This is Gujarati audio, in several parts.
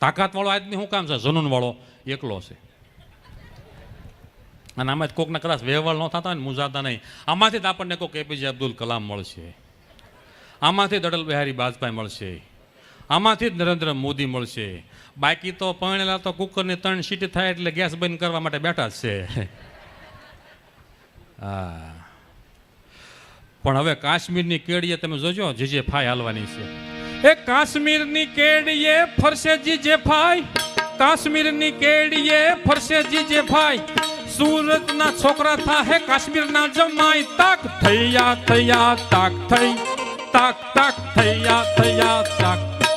તાકાતવાળો આદમી શું કામ છે? જનૂનવાળો એકલો છે. અને આમાં જ કોકને કદાચ વ્યવહાર ન થતા ને મૂંઝાતા નહીં. આમાંથી જ આપણને કોઈક એપીજે અબ્દુલ કલામ મળશે. આમાંથી જ અટલ બિહારી વાજપેયી મળશે. આમાંથી જ નરેન્દ્ર મોદી મળશે. બાકી તો પરણેલા તો કુકરની ત્રણ સીટી થાય એટલે ગેસ બંધ કરવા માટે બેઠા જ છે. હા. પણ હવે કાશ્મીરની કેડીએ તમે જોજો, જે જે ફાય હાલવાની છે. એ કાશ્મીરની કેડીએ ફરશે જી જે ફાય કાશ્મીરની કેડીએ ફરશે જી જે ફાય સુરતના છોકરા થા હે, કાશ્મીરના જમાઈ, તાક થૈયા થૈયા, તાક થઈ, તાક તાક થૈયા થૈયા, તાક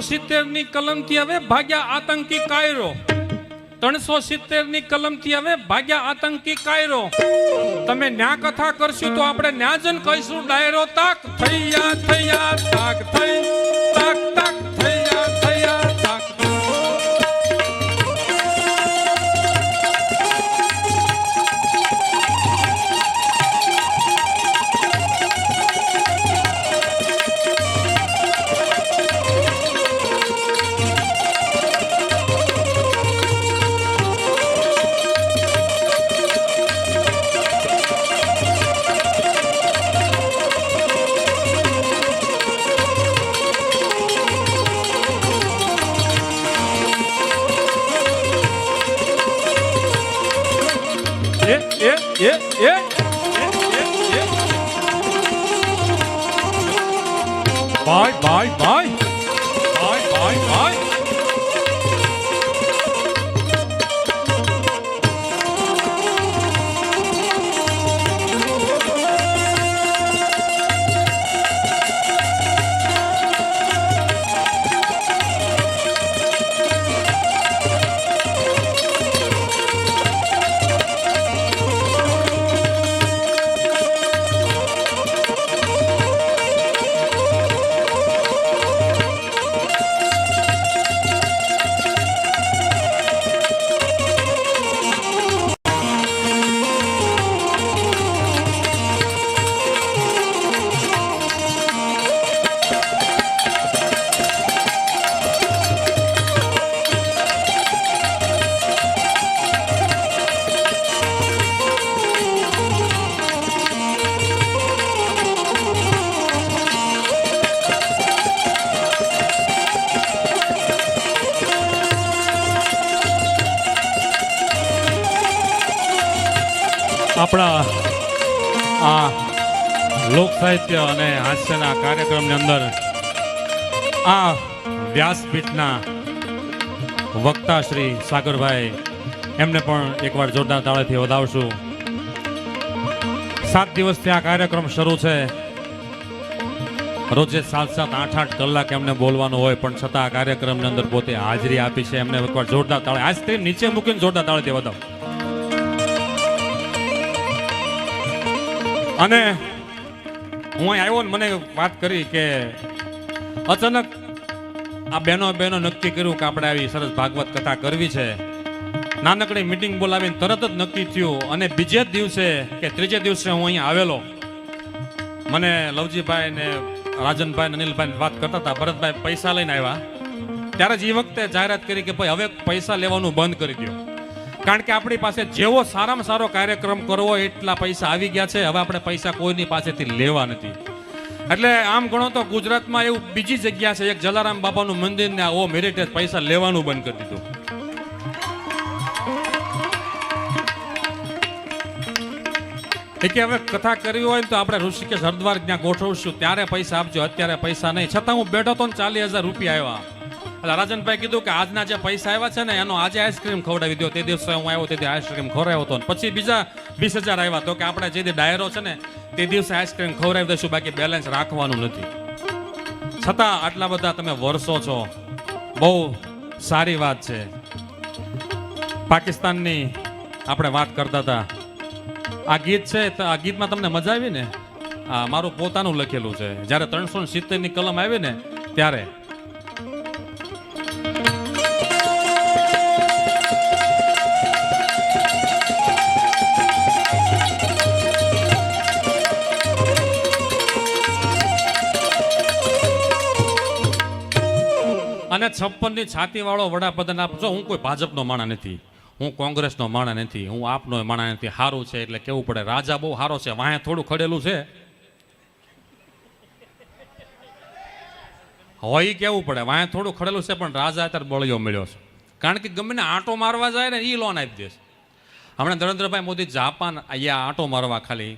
સિત્તેરની કલમથી હવે ભાગ્યા આતંકી કાયરો. ત્રણસો સિત્તેરની કલમથી હવે ભાગ્યા આતંકી કાયરો. તમે ન્યા કથા કરશું તો આપણે ન્યાજન કહીશું, ડાયરો તાક થયા, થૈયા, તાક થઈ. ભાઈ લોક સાહિત્ય અને હાસ્યના કાર્યક્રમની અંદર આ વ્યાસપીઠના વક્તા શ્રી સાગરભાઈ, એમને પણ એકવાર જોરદાર તાળેથી વધાવશું. સાત દિવસથી આ કાર્યક્રમ શરૂ છે. રોજે સાત સાત, આઠ આઠ કલાક એમને બોલવાનું હોય, પણ છતાં આ કાર્યક્રમની અંદર પોતે હાજરી આપી છે. એમને એકવાર જોરદાર તાળે આઈસ્ક્રીમ નીચે મૂકીને જોરદાર તાળેથી વધાવ. અને હું આવ્યો ને મને વાત કરી કે અચાનક આ બહેનો બહેનો નક્કી કર્યું કે આપણે આવી સરસ ભાગવત કથા કરવી છે. નાનકડી મિટિંગ બોલાવીને તરત જ નક્કી થયું અને બીજે જ દિવસે કે ત્રીજે દિવસે હું અહીંયા આવેલો. મને લવજીભાઈ ને રાજનભાઈ અનિલભાઈ વાત કરતા હતા, ભરતભાઈ પૈસા લઈને આવ્યા. ત્યારે જ એ વખતે જાહેરાત કરી કે ભાઈ હવે પૈસા લેવાનું બંધ કરી દો કારણ કે આપણી પાસે જેવો સારામાં સારો કાર્યક્રમ કરવો એટલા પૈસા આવી ગયા છે. હવે આપણે પૈસા કોઈની પાસેથી લેવા નથી. એટલે આમ ગણો તો ગુજરાતમાં એવું બીજી જગ્યા છે. એક જલારામ બાપાનું મંદિર ને ઓ મેરિટેજ પૈસા લેવાનું બંધ કરી દીધું. કે હવે કથા કરવી હોય તો આપણે ઋષિકેશ હરદ્વાર ત્યાં ગોઠવશું ત્યારે પૈસા આપજો. અત્યારે પૈસા નહીં. છતાં હું બેઠો તો ચાલીસ હજાર રૂપિયા આવ્યા. રાજનભાઈ કીધું કે આજના જે પૈસા આવ્યા છે ને, એનો આજે આઈસ્ક્રીમ ખવડાવી દો તે દિવસે હું આવ્યો તે આઈસ્ક્રીમ ખવડાવ્યો હતો પછી બીજા વીસ હજાર આવ્યા તો કે આપણે જે ડાયરો છે ને, તે દિવસે આઈસ્ક્રીમ ખવડાવી દઈશું, બાકી બેલેન્સ રાખવાનું નથી. છતાં આટલા બધા તમે વર્ષો છો, બહુ સારી વાત છે. પાકિસ્તાનની આપણે વાત કરતા હતા. આ ગીત છે આ ગીતમાં તમને મજા આવી ને? આ મારું પોતાનું લખેલું છે. જ્યારે ત્રણસો સિત્તેરની કલમ આવી ને, ત્યારે અને છપ્પનની છાતીવાળો છાતી વાળો વડાપ્રધાન આપજો હું કોઈ ભાજપનો માણા નથી. હું કોંગ્રેસનો માણા નથી. હું આપનો માણા નથી. સારું છે એટલે કેવું પડે? રાજા બહુ સારો છે. વાંહે થોડું ખડેલું છે. હોય કેવું પડે? વાંહે થોડું ખડેલું છે, પણ રાજા અત્યારે બળિયો મળ્યો છે. કારણ કે ગમે આંટો મારવા જાય ને એ લોન આપી દેશે હમણાં નરેન્દ્રભાઈ મોદી જાપાન અહીંયા આંટો મારવા ખાલી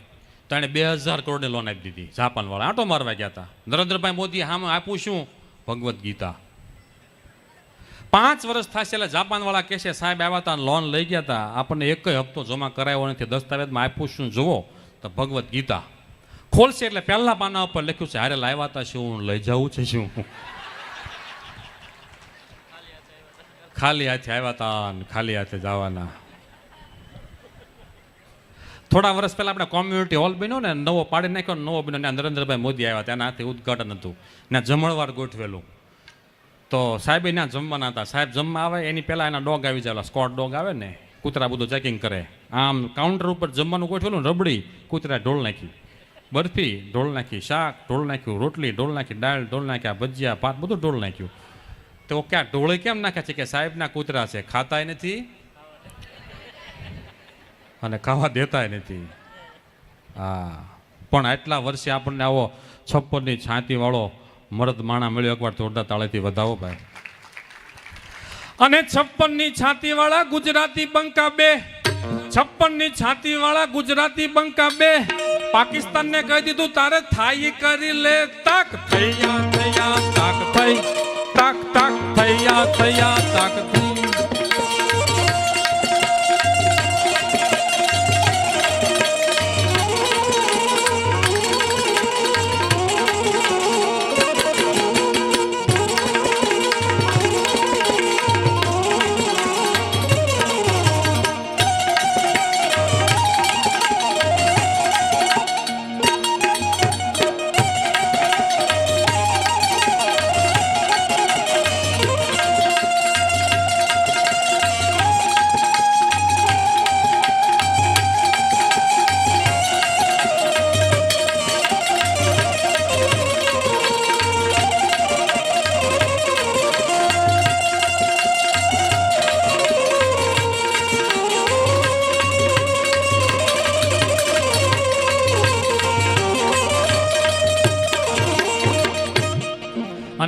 તો એણે બે હજાર કરોડની લોન આપી દીધી, જાપાનવાળા. આંટો મારવા ગયા હતા. નરેન્દ્રભાઈ મોદી સામે આપું શું? ભગવદ્ ગીતા. પાંચ વર્ષ થશે એટલે જાપાનવાળા કહેશે સાહેબ, આવ્યા હતા લોન લઈ ગયા હતા આપણને એક હપ્તો જમા કરાયો નથી. દસ્તાવેજમાં આપ્યું શું જુઓ? તો ભગવદ્ ગીતા. ખોલશે એટલે પહેલા પાના ઉપર લખ્યું છે, હારે લાવ્યા હતા શું લઈ જવું છે, શું? ખાલી હાથે આવ્યા હતા ખાલી હાથે જવાના. થોડા વર્ષ પહેલાં આપણે કોમ્યુનિટી હોલ બન્યો ને, નવો પાડી નાખ્યો નવો બન્યો ને નરેન્દ્રભાઈ મોદી આવ્યા ત્યાં હાથે ઉદઘાટન હતું. ને જમણવાર ગોઠવેલું. તો સાહેબ એના જમવાના હતા. સાહેબ જમવા આવે, એની પહેલાં એના ડોગ આવી જાય. સ્કોટ ડોગ આવે ને, કૂતરા બધું ચેકિંગ કરે. આમ કાઉન્ટર ઉપર જમવાનું ગોઠવેલું રબડી, કૂતરા ઢોળ નાખી. બરફી ઢોળ નાખી, શાક ઢોળ નાખ્યું, રોટલી ઢોળ નાખી, દાળ ઢોળ નાખ્યા ભજીયા, ભાત બધું ઢોળ નાખ્યું. તો ક્યાં ઢોળે કેમ નાખે છે કે સાહેબના કૂતરા છે? ખાતાય નથી? અને ખાવા દેતાય નથી. હા. પણ આટલા વર્ષે આપણને આવો છપ્પનની છાતી વાળો મરદ માણા મળ્યો, એકવાર જોરદાર તાળેથી વધાવો ભાઈ. અને છપ્પનની છાતી વાળા ગુજરાતી બંકા બે. છપ્પનની છાતી વાળા ગુજરાતી બંકા બે. પાકિસ્તાન ને કહી દીધું, તારે થાય કરી લે તાક. થયા થયા, તાક થઈ. તાક તાક, થયા થયા, તાક થઈ.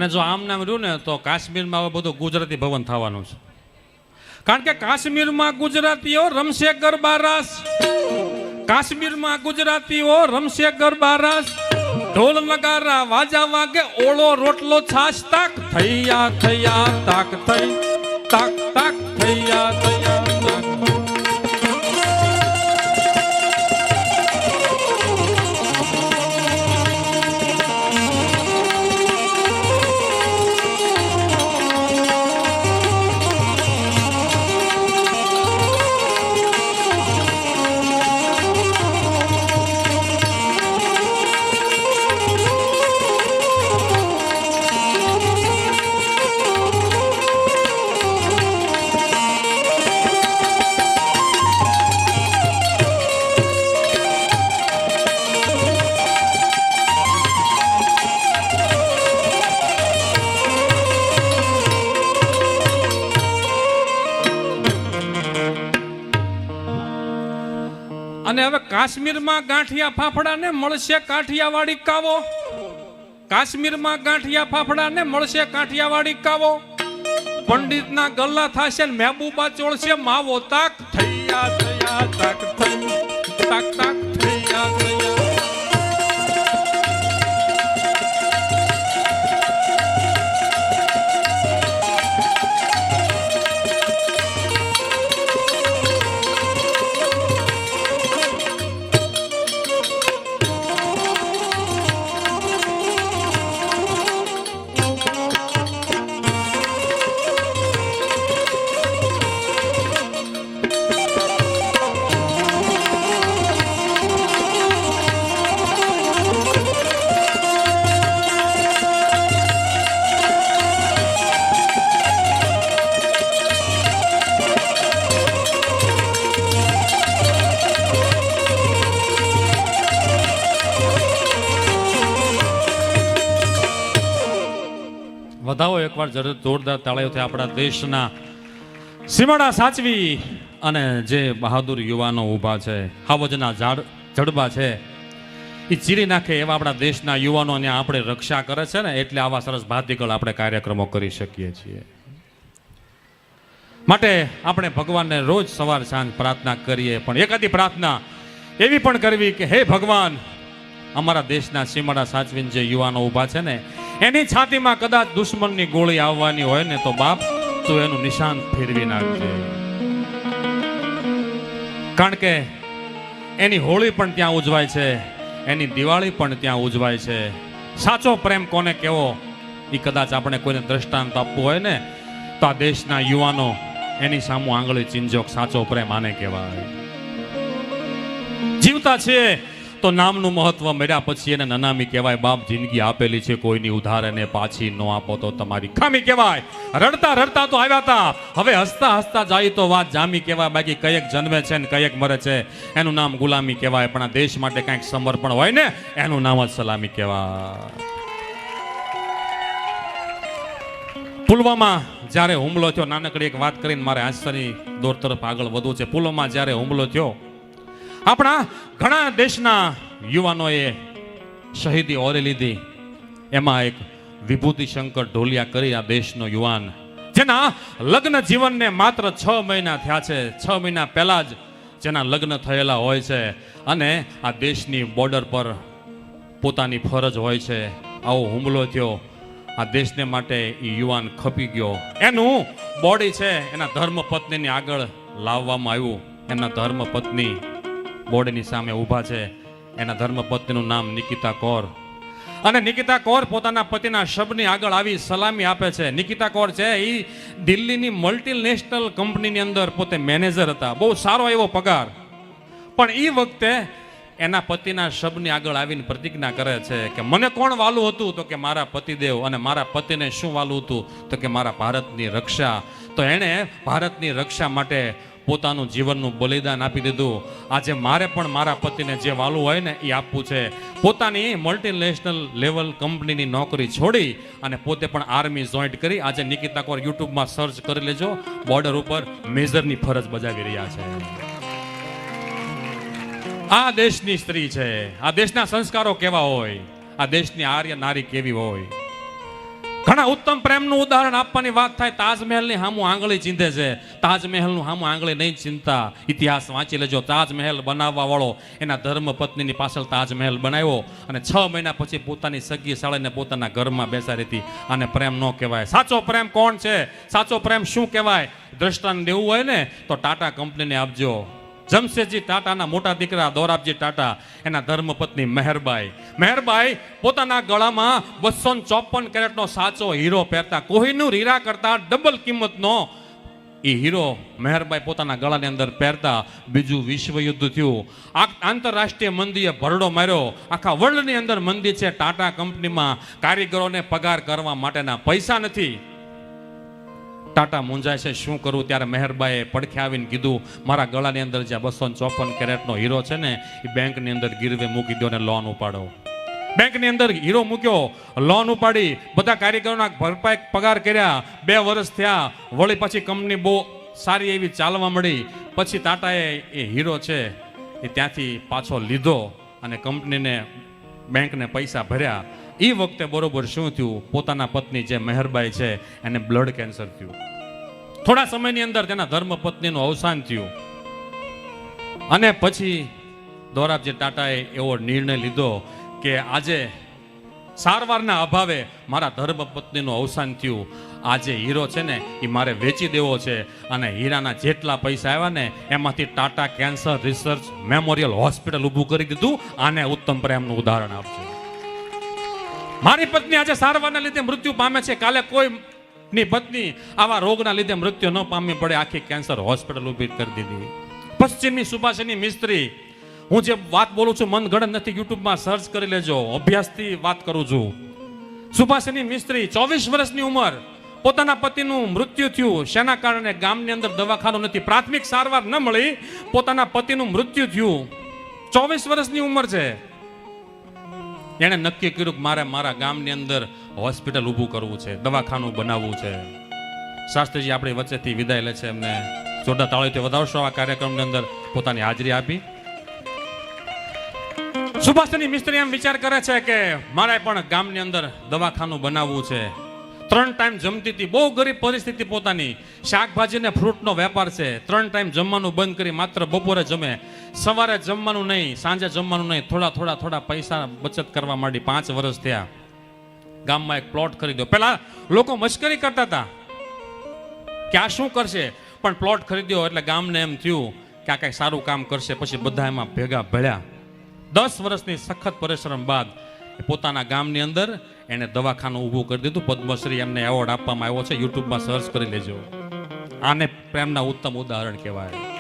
અને જો આમ નામ રહ્યું ને, તો કાશ્મીરમાં હવે બધું ગુજરાતી ભવન થવાનું છે. કારણ કે કાશ્મીરમાં ગુજરાતીઓ રમશે ગરબા રાસ. કાશ્મીરમાં ગુજરાતીઓ રમશે ગરબા રાસ. ઢોલ નગારા વાજા વાગે, ઓળો રોટલો છાશ, તાક, થૈયા, થયા, તાક, થઈ, તાક તાક, થયા થયા હવે કાશ્મીરમાં ગાંઠિયા ફાફડાને મળશે કાઠિયાવાડી કાવો. કાશ્મીરમાં ગાંઠિયા ફાફડાને મળશે કાઠિયાવાડી કાવો. પંડિતના ગલ્લા થશે ને મહેબૂબા ચોળશે માવો તાક. થયા થયા, તાક તાક તાક. એકવાર જોરદાર તાળીઓથી આપણા દેશના. સીમાડા સાચવી અને જે બહાદુર યુવાનો ઊભા છે, હાવજના ઝાડ જડબા છે એ ચીરી નાખે એવા આપણા દેશના યુવાનોને આપણે રક્ષા કરે છે ને, એટલે આવા સરસ ભાતીગળ આપણે કાર્યક્રમો કરી શકીએ છીએ. માટે આપણે ભગવાનને રોજ સવાર સાંજ પ્રાર્થના કરીએ, પણ એકાદી પ્રાર્થના એવી પણ કરવી કે, હે ભગવાન અમારા દેશના સીમાડા સાચવીને જે યુવાનો ઊભા છે ને, એની છાતીમાં કદાચ દુશ્મનની ગોળી આવવાની હોય ને તો બાપ, તું એનું નિશાન ફેરવી નાખજે. કારણ કે એની હોળી પણ ત્યાં ઉજવાય છે, એની દિવાળી પણ ત્યાં ઉજવાય છે. સાચો પ્રેમ કોને કેવો? એ કદાચ આપણે કોઈને દ્રષ્ટાંત આપવું હોય ને, તો આ દેશના યુવાનો એની સામુ આંગળી ચીંજોક સાચો પ્રેમ આને કહેવાય. જીવતા છે તો નામનું મહત્વ મળ્યા પછી એને નનામી કહેવાય, બાપ જિંદગી આપેલી છે, કોઈની ઉધાર એને પાછી ન આપો તો તમારી ખામી કહેવાય. રડતા રડતા તો આવ્યા હતા હવે હસતા હસતા જાય તો વાત જામી કહેવાય, બાકી કયેક જન્મે છે ને કયેક મરે છે, એનું નામ ગુલામી કહેવાય, પણ આ દેશ માટે કંઈક સમર્પણ હોય ને, એનું નામ જ સલામી કહેવાય. પુલવામા જ્યારે હુમલો થયો, નાનકડી એક વાત કરીને મારે આશ્ચર્ય દોર તરફ આગળ વધવું છે. પુલવામા જ્યારે હુમલો થયો આપણા ઘણા દેશના યુવાનોએ શહીદી ઓરી લીધી. એમાં એક વિભૂતિ શંકર ઢોલિયા કરી આ દેશનો યુવાન. જેના લગ્ન જીવનને માત્ર છ મહિના થયા છે. છ મહિના પહેલા જ જેના લગ્ન થયેલા હોય છે અને આ દેશની બોર્ડર પર પોતાની ફરજ હોય છે. આવો હુમલો થયો. આ દેશને માટે એ યુવાન ખપી ગયો. એનું બોડી છે એના ધર્મપત્નીની આગળ લાવવામાં આવ્યું. એમના ધર્મપત્ની બોર્ડની સામે ઊભા છે. એના ધર્મપત્નીનું નામ નિકિતા કૌર. અને નિકિતા કૌર પોતાના પતિના શબની આગળ આવી સલામી આપે છે. નિકિતા કૌર છે એ દિલ્હીની મલ્ટીનેશનલ કંપનીની અંદર પોતે મેનેજર હતા. બહુ સારો એવો પગાર. પણ એ વખતે એના પતિના શબની આગળ આવીને પ્રતિજ્ઞા કરે છે કે મને કોણ વાલું હતું? તો કે મારા પતિદેવ અને મારા પતિને શું વાલું હતું? તો કે મારા ભારતની રક્ષા. તો એણે ભારતની રક્ષા માટે પોતાનું જીવનનું બલિદાન આપી દીધું. આજે મારે પણ મારા પતિને જે વાલું હોય ને એ આપવું છે. પોતાની મલ્ટીનેશનલ લેવલ કંપનીની નોકરી છોડી અને પોતે પણ આર્મી જોઈન્ટ કરી આજે નિકિતા કોર યુટ્યુબમાં સર્ચ કરી લેજો. બોર્ડર ઉપર મેજરની ફરજ બજાવી રહ્યા છે. આ દેશની સ્ત્રી છે. આ દેશના સંસ્કારો કેવા હોય? આ દેશની આર્ય નારી કેવી હોય? ઘણા ઉત્તમ પ્રેમનું ઉદાહરણ આપવાની વાત થાય, તાજમહેલની હામું આંગળી ચીંધે છે. તાજમહેલનું હામું આંગળી નહીં ચિંતા ઇતિહાસ વાંચી લેજો. તાજમહેલ બનાવવા વાળો એના ધર્મ પત્નીની પાછળ તાજમહેલ બનાવ્યો અને છ મહિના પછી પોતાની સગી સાળીને પોતાના ઘરમાં બેસાડી હતી. અને પ્રેમ ન કહેવાય. સાચો પ્રેમ કોણ છે? સાચો પ્રેમ શું કહેવાય? દ્રષ્ટાંત દેવું હોય ને, તો ટાટા કંપનીને આપજો. જમશેદજી ટાટાના મોટા દીકરા દોરાબજી ટાટા, એના ધર્મપત્ની મહેરબાઈ. મહેરબાઈ, પોતાના ગળામાં બસો ચોપન કેરેટનો સાચો હીરો પહેરતા કોહિનૂર હીરા કરતા ડબલ કિંમતનો એ હીરો મહેરબાઈ પોતાના ગળાની અંદર પહેરતા બીજું વિશ્વ યુદ્ધ થયું. આ આંતરરાષ્ટ્રીય મંદીએ ભરડો માર્યો. આખા વર્લ્ડની અંદર મંદી છે ટાટા કંપનીમાં કારીગરોને પગાર કરવા માટેના પૈસા નથી. ટાટા મૂંઝાય છે, શું કરું? ત્યારે મહેરબાઈએ પડખે આવીને કીધું, મારા ગળાની અંદર જે બસો ચોપન કેરેટનો હીરો છે ને એ બેંકની અંદર ગીરવે મૂકી દો ને લોન ઉપાડો. બેંકની અંદર હીરો મૂક્યો, લોન ઉપાડી, બધા કારીગરોના ભરપાઈ પગાર કર્યા, બે વર્ષ થયા, વળી પછી કંપની બહુ સારી એવી ચાલવા મળી. પછી ટાટાએ એ હીરો છે, એ ત્યાંથી પાછો લીધો અને કંપનીને, બેંકને પૈસા ભર્યા. એ વખતે બરોબર શું થયું? પોતાના પત્ની જે મહેરબાઈ છે, એને બ્લડ કેન્સર થયું. થોડા સમયની અંદર તેના ધર્મપત્નીનું અવસાન થયું. અને પછી દોરાબજી ટાટાએ એવો નિર્ણય લીધો કે આજે સારવારના અભાવે મારા ધર્મપત્નીનું અવસાન થયું. આ જે હીરો છે ને એ મારે વેચી દેવો છે. અને હીરાના જેટલા પૈસા આવ્યા ને, એમાંથી Tata cancer research memorial hospital ઊભું કરી દીધું. આને ઉત્તમ પ્રેમનું ઉદાહરણ આપજો. મારી પત્ની આજે સારવારના લીધે મૃત્યુ પામે છે. કાલે કોઈ ની પત્ની આવા રોગના લીધે મૃત્યુ ન પામવી પડે. આખી કેન્સર હોસ્પિટલ ઊભી કરી દીધી. પશ્ચિમની સુભાષિની મિસ્ત્રી, હું જે વાત બોલું છું મન ગણત નથી, યુટ્યુબમાં સર્ચ કરી લેજો. અભ્યાસથી વાત કરું છું. સુભાષિની મિસ્ત્રી, ચોવીસ વર્ષની ઉંમર. પોતાના પતિનું મૃત્યુ થયું. શેના કારણે ગામની અંદર દવાખાનું નથી? પ્રાથમિક સારવાર ન મળી, પોતાના પતિનું મૃત્યુ થયું. ચોવીસ વર્ષની ઉંમર છે. એણે નક્કી કર્યું કે મારે મારા ગામની અંદર હોસ્પિટલ ઊભું કરવું છે, દવાખાનું બનાવવું છે. શાસ્ત્રીજી આપણી વચ્ચેથી વિદાય લે છે એમને જોરદાર તાળીથી વધાવશો આ કાર્યક્રમની અંદર, પોતાની હાજરી આપી. સુભાષચંદ્ર મિસ્ત્રી એમ વિચાર કરે છે કે મારે પણ ગામની અંદર દવાખાનું બનાવવું છે. ત્રણ ટાઈમ જમતી હતી. બહુ ગરીબ પરિસ્થિતિ પોતાની. શાકભાજી ને ફ્રૂટનો વેપાર છે. ત્રણ ટાઈમ જમવાનું બંધ કરી માત્ર બપોરે જમે. સવારે જમવાનું નહીં, સાંજે જમવાનું નહીં. થોડા થોડા થોડા પૈસા બચત કરવા માંડી. પાંચ વર્ષ થયા. ગામમાં એક પ્લોટ ખરીદ્યો પેલા લોકો મશ્કરી કરતા હતા. કે આ શું કરશે? પણ પ્લોટ ખરીદ્યો એટલે ગામને એમ થયું કે આ કંઈક સારું કામ કરશે. પછી બધા એમાં ભેગા ભળ્યા. દસ વર્ષની સખત પરિશ્રમ બાદ પોતાના ગામની અંદર એણે દવાખાનું ઊભું કરી દીધું. પદ્મશ્રી એમને એવોર્ડ આપવામાં આવ્યો છે. યુટ્યુબમાં સર્ચ કરી લેજો. આને પ્રેમના ઉત્તમ ઉદાહરણ કહેવાય.